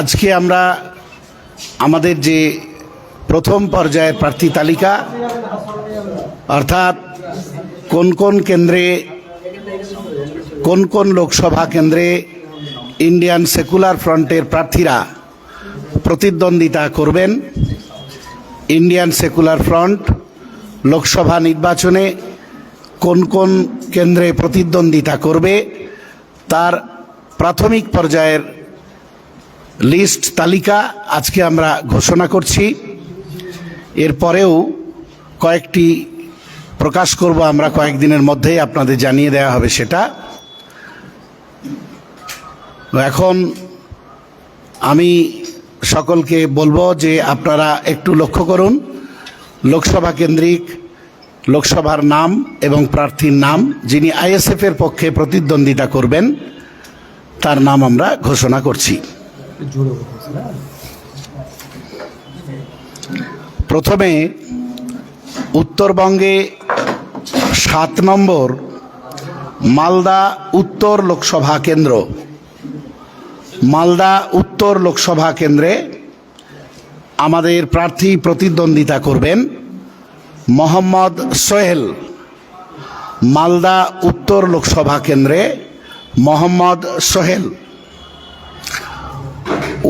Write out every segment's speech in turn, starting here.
আজকে আমরা আমাদের যে প্রথম পর্যায়ের প্রার্থী তালিকা, অর্থাৎ কোন কোন কেন্দ্রে, কোন কোন লোকসভা কেন্দ্রে ইন্ডিয়ান সেকুলার ফ্রন্টের প্রার্থীরা প্রতিদ্বন্দ্বিতা করবেন? ইন্ডিয়ান সেকুলার ফ্রন্ট লোকসভা নির্বাচনে কোন কোন কেন্দ্রে প্রতিদ্বন্দ্বিতা করবে? তার প্রাথমিক পর্যায়ের লিস্ট তালিকা আজকে আমরা ঘোষণা করছি। এরপরেও কয়েকটি প্রকাশ করব আমরা কয়েকদিনের মধ্যেই, আপনাদের জানিয়ে দেওয়া হবে সেটা। এখন আমি সকলকে বলব যে আপনারা একটু লক্ষ্য করুন, লোকসভা কেন্দ্রিক লোকসভার নাম এবং প্রার্থীর নাম, যিনি আইএসএফের পক্ষে প্রতিদ্বন্দ্বিতা করবেন, তার নাম আমরা ঘোষণা করছি। প্রথমে উত্তরবঙ্গে সাত নম্বর মালদা উত্তর লোকসভা কেন্দ্র। মালদা উত্তর লোকসভা কেন্দ্রে আমাদের প্রার্থী প্রতিদ্বন্দ্বিতা করবেন মোহাম্মদ সোহেল। মালদা উত্তর লোকসভা কেন্দ্রে মোহাম্মদ সোহেল।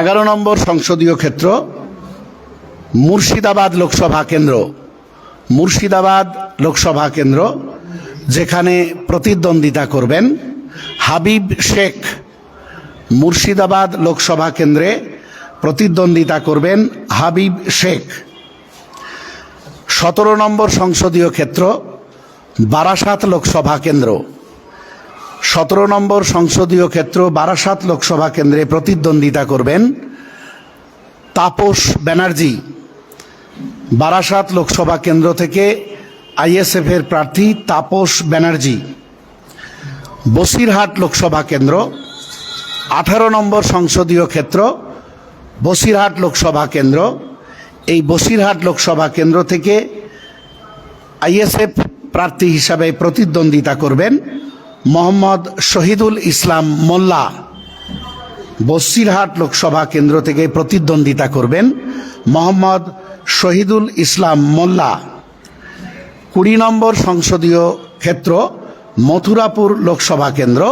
এগারো নম্বর সংসদীয় ক্ষেত্র, মুর্শিদাবাদ লোকসভা কেন্দ্র। মুর্শিদাবাদ লোকসভা কেন্দ্র, যেখানে প্রতিদ্বন্দ্বিতা করবেন হাবিব শেখ। মুর্শিদাবাদ লোকসভা কেন্দ্রে প্রতিদ্বন্দ্বিতা করবেন হাবিব শেখ। সতেরো নম্বর সংসদীয় ক্ষেত্র, বারাসাত লোকসভা কেন্দ্র। সতেরো নম্বর সংসদীয় ক্ষেত্র বারাসাত লোকসভা কেন্দ্রে প্রতিদ্বন্দ্বিতা করবেন তাপস ব্যানার্জি। বারাসাত লোকসভা কেন্দ্র থেকে আইএসএফ এর প্রার্থী তাপস ব্যানার্জি। বসিরহাট লোকসভা কেন্দ্র, আঠারো নম্বর সংসদীয় ক্ষেত্র, বসিরহাট লোকসভা কেন্দ্র। এই বসিরহাট লোকসভা কেন্দ্র থেকে আইএসএফ প্রার্থী হিসাবে প্রতিদ্বন্দ্বিতা করবেন মোহাম্মদ শহীদুল ইসলাম মোল্লা। বসিরহাট লোকসভা কেন্দ্র থেকে প্রতিদ্বন্দ্বিতা করবেন মোহাম্মদ শহীদুল ইসলাম মোল্লা। কুড়ি নম্বর সংসদীয় ক্ষেত্র মথুরাপুর লোকসভা কেন্দ্র।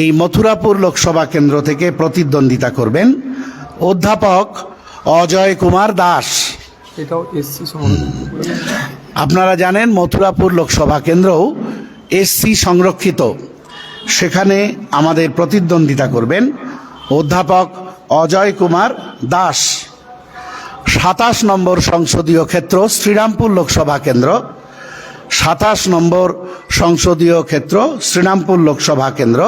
এই মথুরাপুর লোকসভা কেন্দ্র থেকে প্রতিদ্বন্দ্বিতা করবেন অধ্যাপক অজয় কুমার দাস। আপনারা জানেন মথুরাপুর লোকসভা কেন্দ্রও এসসি সংরক্ষিত। সেখানে আমাদের প্রতিদ্বন্দ্বিতা করবেন অধ্যাপক অজয় কুমার দাস। সাতাশ নম্বর সংসদীয় ক্ষেত্র শ্রীরামপুর লোকসভা কেন্দ্র। সাতাশ নম্বর সংসদীয় ক্ষেত্র শ্রীরামপুর লোকসভা কেন্দ্র।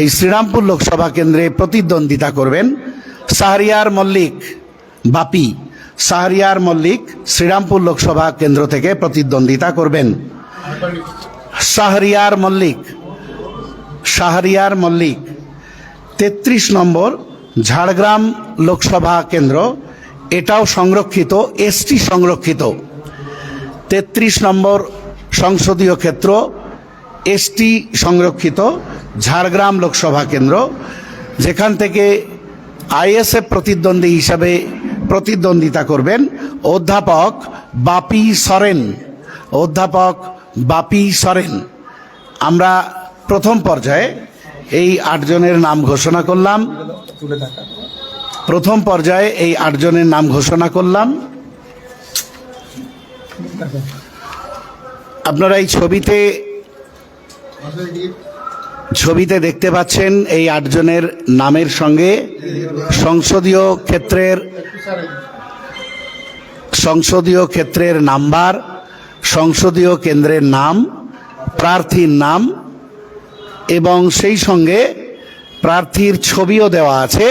এই শ্রীরামপুর লোকসভা কেন্দ্রে প্রতিদ্বন্দ্বিতা করবেন শাহরিয়ার মল্লিক, বাপি। শাহরিয়ার মল্লিক শ্রীরামপুর লোকসভা কেন্দ্র থেকে প্রতিদ্বন্দ্বিতা করবেন। শাহরিয়ার মল্লিক শাহরিয়ার মল্লিক। তেত্রিশ নম্বর, ঝাড়গ্রাম লোকসভা কেন্দ্র, এটাও সংরক্ষিত, এসটি সংরক্ষিত। তেত্রিশ নম্বর, সংসদীয় ক্ষেত্র, এসটি সংরক্ষিত, ঝাড়গ্রাম লোকসভা কেন্দ্র, যেখান থেকে আইএসএফ প্রতিদ্বন্দ্বী হিসাবে প্রতিদ্বন্দ্বিতা করবেন অধ্যাপক বাপি সরেন। অধ্যাপক বাপি সরেন। আমরা প্রথম পর্যায়ে এই আটজনের নাম ঘোষণা করলাম। প্রথম পর্যায়ে এই আটজনের নাম ঘোষণা করলাম। আপনারা এই ছবিতে ছবিতে দেখতে পাচ্ছেন এই আটজনের নামের সঙ্গে সংসদীয় ক্ষেত্রের সংসদীয় ক্ষেত্রের নাম্বার। সংসদীয় কেন্দ্রের নাম প্রার্থীর নাম এবং সেই সঙ্গে প্রার্থীর ছবিও দেওয়া আছে।